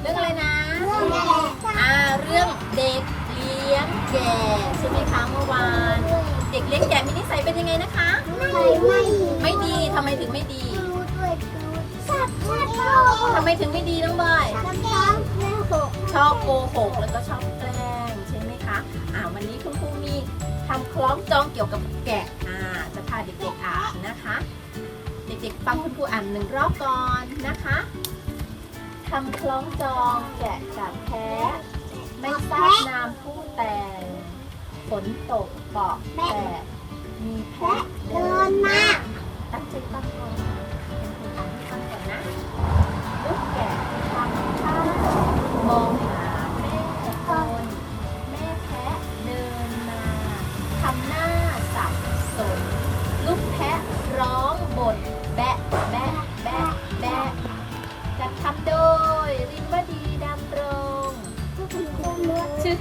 เรื่องอะไรนะ อ่า เรื่องเด็กเลี้ยงแก่ใช่ไหมคะเมื่อวาน เด็กเลี้ยงแก่มีนิสัยเป็นยังไงนะคะ ไม่ดีทำไมถึงไม่ดีทำไมถึงไม่ดีน้องบอยชอบโกหกแล้วก็ชอบแกล้งใช่ไหมคะ อ่า วันนี้คุณครูมีทำคล้องจองเกี่ยวกับแกะ อ่า จะพาเด็กๆอ่านนะคะ เด็กๆฟังคุณครูอ่านหนึ่งรอบก่อนนะคะ ทำคล้องจองแกะกับแพ้ ไม่ทราบนามผู้แต่งฝนตกเปาะแต่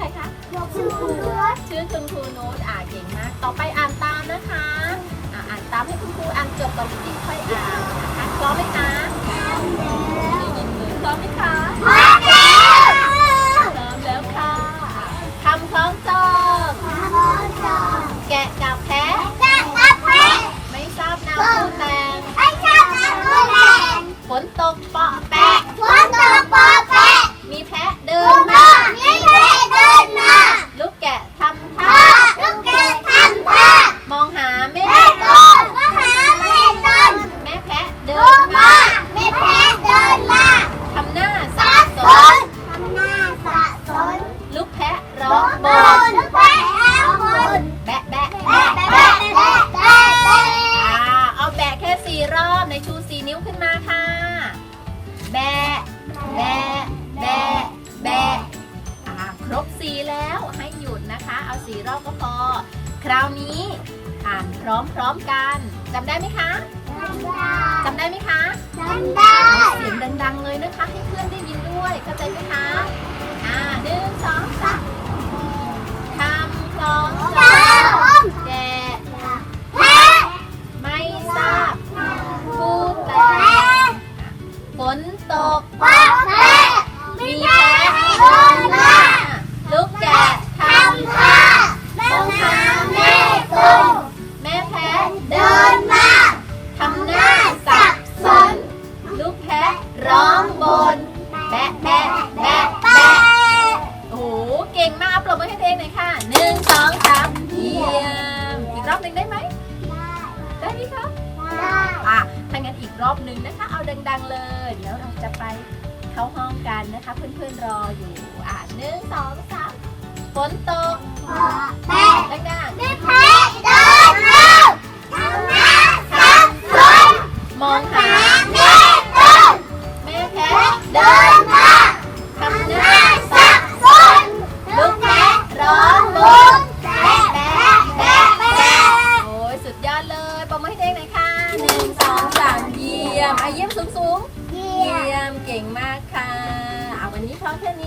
ครคะคุณครูนุชชื่อคุณครูโน้ตอ่านเก่งมาก ต่อไปอ่านตามนะคะอ่าอ่านตามให้คุณครูอ่านจบก่อนจริงๆค่อยอ่านนะคะพร้อมไหมคะได้ยินมือพร้อมไหมคะพร้อมแล้วพร้อมแล้วค่ะคำคล้องจองพร้อมจอแกะกับแพะจักรพรรดิไม่ทราบนามผู้แต่งไอ้ชาติผู้แรงฝนตกเปาะ รอบในชูสี่นิ้วขึ้นมาค่ะ แบะ แบะ แบะ แบะอ่าครบสี่แล้วให้หยุดนะคะ เอาสี่รอบก็พอ คราวนี้อ่านพร้อมๆกันจำได้ไหมคะจำได้ไหมคะจำได้เสียงดังๆเลยนะคะ ให้เพื่อนได้ยินด้วยเข้าใจไหมคะ อ่าหนึ่งสอง ตกปะแพะมีแพะเดินมาลูกแกะทำท่าแม่น้ำแม่ต้นำแม่แพะเดินมาทำหน้าสับสน ลูกแพะร้องบน แบะแบะแบะแบะโอ้โห เก่งมากปรบมือให้ตัวเองหน่อยค่ะหนึ่งสองสามเยี่ยม อีกรอบหนึ่งได้ไหม ได้ไหมคะอะถ้อีก รอบหนึ่งนะคะ เอาดัง ๆ เลย เดี๋ยวเราจะไปเข้าห้องกันนะคะ เพื่อนๆรออยู่ อะหนึ่งสองสามฝนตกปะ Thế